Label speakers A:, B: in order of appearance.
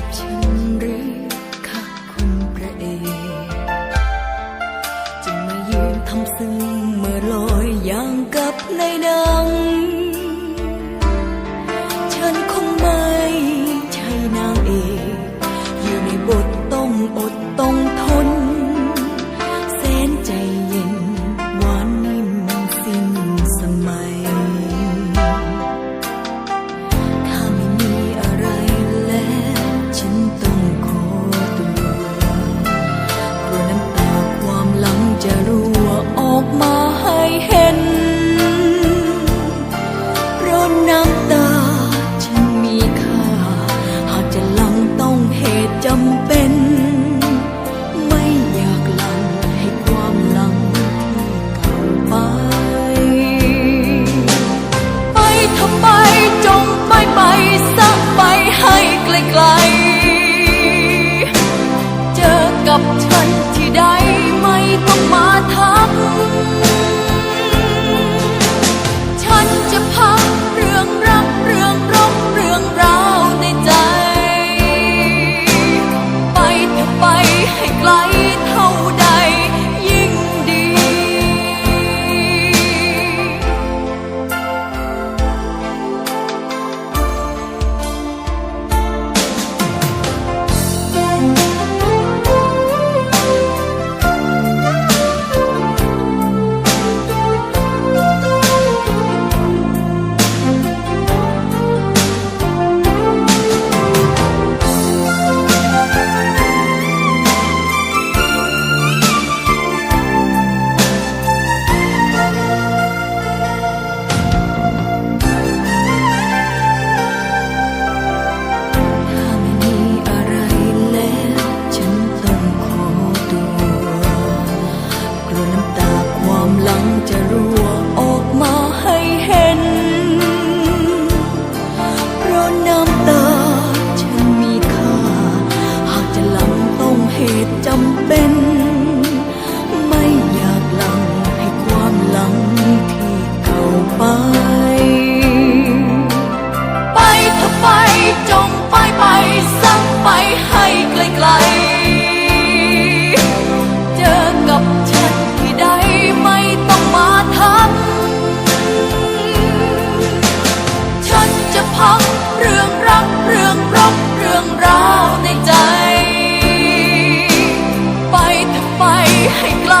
A: กับฉันหรือคะคุณพระเอกจึงมายืนทำซึ้งเมื่อลอยอย่างกับในดัง up 假如 ให้ไกล